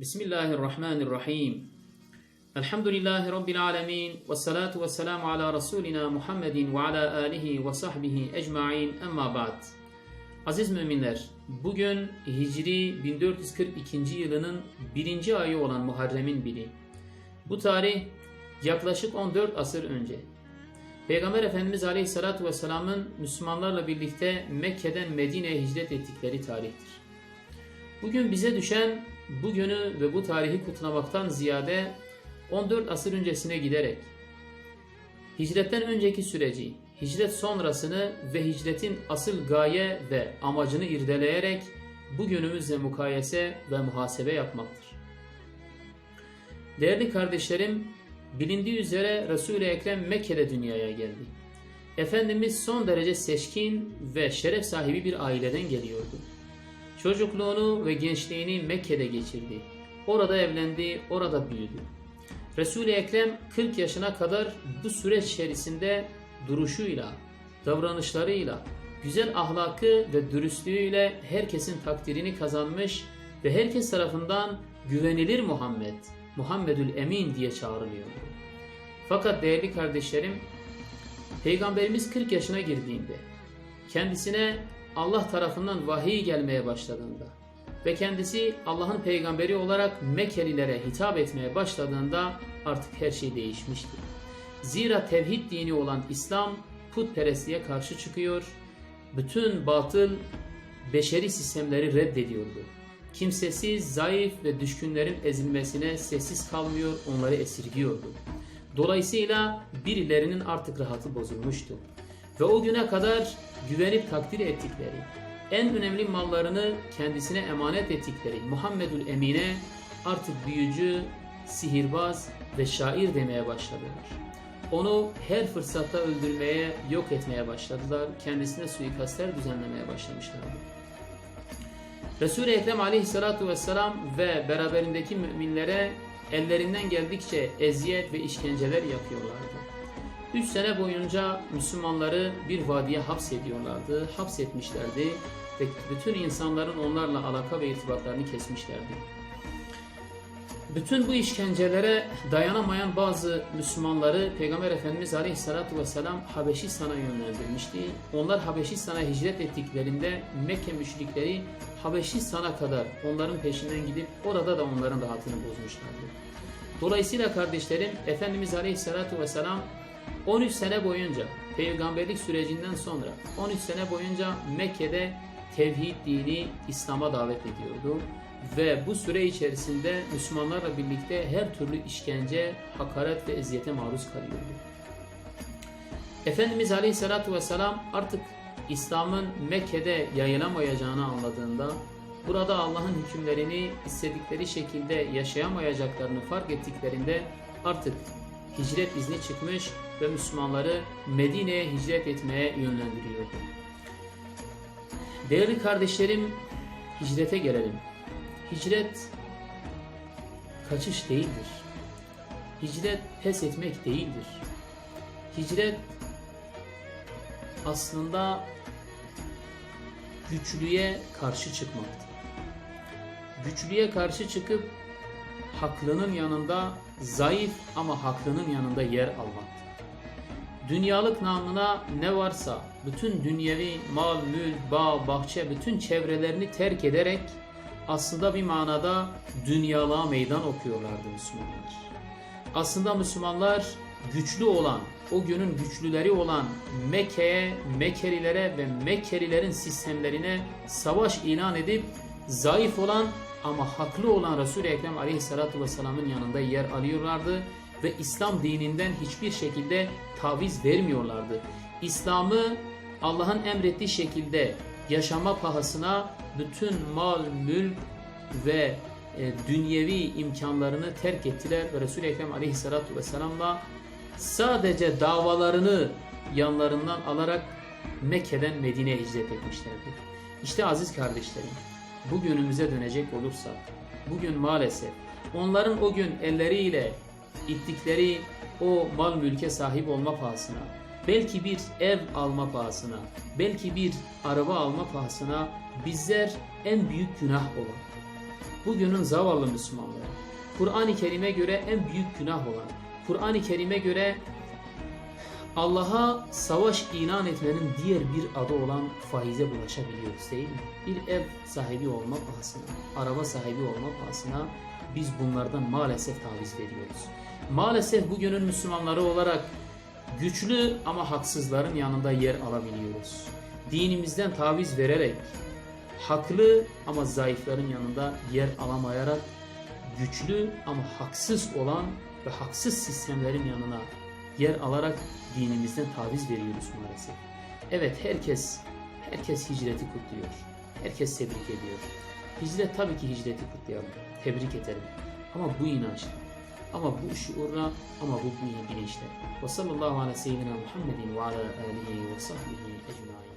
Bismillahirrahmanirrahim. Elhamdülillahi Rabbil alemin. Ve salatu ve selamu ala Resulina Muhammedin ve ala alihi ve sahbihi ecma'in emma ba'd. Aziz müminler, bugün Hicri 1442. yılının birinci ayı olan Muharrem'in biri. Bu tarih yaklaşık 14 asır önce. Peygamber Efendimiz Aleyhisselatü Vesselam'ın Müslümanlarla birlikte Mekke'den Medine'ye hicret ettikleri tarihtir. Bugün bize düşen bu günü ve bu tarihi kutlamaktan ziyade 14 asır öncesine giderek hicretten önceki süreci, hicret sonrasını ve hicretin asıl gaye ve amacını irdeleyerek bugünümüzle mukayese ve muhasebe yapmaktır. Değerli kardeşlerim, bilindiği üzere Resul-i Ekrem Mekke'de dünyaya geldi. Efendimiz son derece seçkin ve şeref sahibi bir aileden geliyordu. Çocukluğunu ve gençliğini Mekke'de geçirdi. Orada evlendi, orada büyüdü. Resul-i Ekrem 40 yaşına kadar bu süreç içerisinde duruşuyla, davranışlarıyla, güzel ahlakı ve dürüstlüğüyle herkesin takdirini kazanmış ve herkes tarafından güvenilir Muhammed, Muhammedül Emin diye çağrılıyordu. Fakat değerli kardeşlerim, Peygamberimiz 40 yaşına girdiğinde, kendisine Allah tarafından vahiy gelmeye başladığında ve kendisi Allah'ın peygamberi olarak Mekkelilere hitap etmeye başladığında artık her şey değişmişti. Zira tevhid dini olan İslam putperestliğe karşı çıkıyor, bütün batıl beşeri sistemleri reddediyordu. Kimsesiz, zayıf ve düşkünlerin ezilmesine sessiz kalmıyor, onları esirgiyordu. Dolayısıyla birilerinin artık rahatı bozulmuştu. Ve o güne kadar güvenip takdir ettikleri, en önemli mallarını kendisine emanet ettikleri Muhammedül Emine artık büyücü, sihirbaz ve şair demeye başladılar. Onu her fırsatta öldürmeye, yok etmeye başladılar. Kendisine suikastler düzenlemeye başlamışlardı. Resul-i Ekrem aleyhissalatu vesselam ve beraberindeki müminlere ellerinden geldikçe eziyet ve işkenceler yapıyorlardı. Üç sene boyunca Müslümanları bir vadiye hapsediyorlardı, hapsetmişlerdi ve bütün insanların onlarla alaka ve irtibatlarını kesmişlerdi. Bütün bu işkencelere dayanamayan bazı Müslümanları Peygamber Efendimiz Aleyhisselatü Vesselam Habeşistan'a yönlendirmişti. Onlar Habeşistan'a hicret ettiklerinde Mekke müşrikleri Habeşistan'a kadar onların peşinden gidip orada da onların rahatını bozmuşlardı. Dolayısıyla kardeşlerim Efendimiz Aleyhisselatü Vesselam 13 sene boyunca peygamberlik sürecinden sonra 13 sene boyunca Mekke'de tevhid dini İslam'a davet ediyordu. Ve bu süre içerisinde Müslümanlarla birlikte her türlü işkence, hakaret ve eziyete maruz kalıyordu. Efendimiz Aleyhisselatü Vesselam artık İslam'ın Mekke'de yayılamayacağını anladığında burada Allah'ın hükümlerini istedikleri şekilde yaşayamayacaklarını fark ettiklerinde artık hicret izni çıkmış ve Müslümanları Medine'ye hicret etmeye yönlendiriyordu. Değerli kardeşlerim, hicrete gelelim. Hicret kaçış değildir. Hicret pes etmek değildir. Hicret aslında güçlüye karşı çıkmaktır. Güçlüye karşı çıkıp haklının yanında zayıf ama haklının yanında yer almaktır. Dünyalık namına ne varsa bütün dünyevi mal, mülk, bağ, bahçe bütün çevrelerini terk ederek aslında bir manada dünyalığa meydan okuyorlardı Müslümanlar. Aslında Müslümanlar güçlü olan, o günün güçlüleri olan Mekke'ye, Mekkelilere ve Mekkelilerin sistemlerine savaş ilan edip zayıf olan ama haklı olan Resul-i Ekrem Aleyhisselatü Vesselam'ın yanında yer alıyorlardı ve İslam dininden hiçbir şekilde taviz vermiyorlardı. İslam'ı Allah'ın emrettiği şekilde yaşama pahasına bütün mal, mülk ve e, dünyevi imkanlarını terk ettiler ve Resul-i Ekrem Aleyhisselatü Vesselam'la sadece davalarını yanlarından alarak Mekke'den Medine'ye hicret etmişlerdir. İşte aziz kardeşlerim, bugünümüze dönecek olursak, bugün maalesef onların o gün elleriyle ittikleri o mal mülke sahip olma pahasına, belki bir ev alma pahasına, belki bir araba alma pahasına bizler en büyük günah olan, bugünün zavallı Müslümanları Kur'an-ı Kerim'e göre en büyük günah olan, Kur'an-ı Kerim'e göre Allah'a savaş ilan etmenin diğer bir adı olan faize bulaşabiliyoruz değil mi? Bir ev sahibi olma pahasına, araba sahibi olma pahasına biz bunlardan maalesef taviz veriyoruz. Maalesef bugünün Müslümanları olarak güçlü ama haksızların yanında yer alabiliyoruz. Dinimizden taviz vererek haklı ama zayıfların yanında yer alamayarak güçlü ama haksız olan ve haksız sistemlerin yanına yer alarak dinimizden taviz veriyoruz maalesef. Evet herkes herkes hicreti kutluyor. Herkes tebrik ediyor. Hicret tabii ki hicreti kutlayalım. Tebrik edelim. Ama bu inançla, ama bu şuurla, ama bu bilinçle. Ve sallallahu ala seyyidina Muhammedin ve ala alihi ve sahbihi ecmaîn.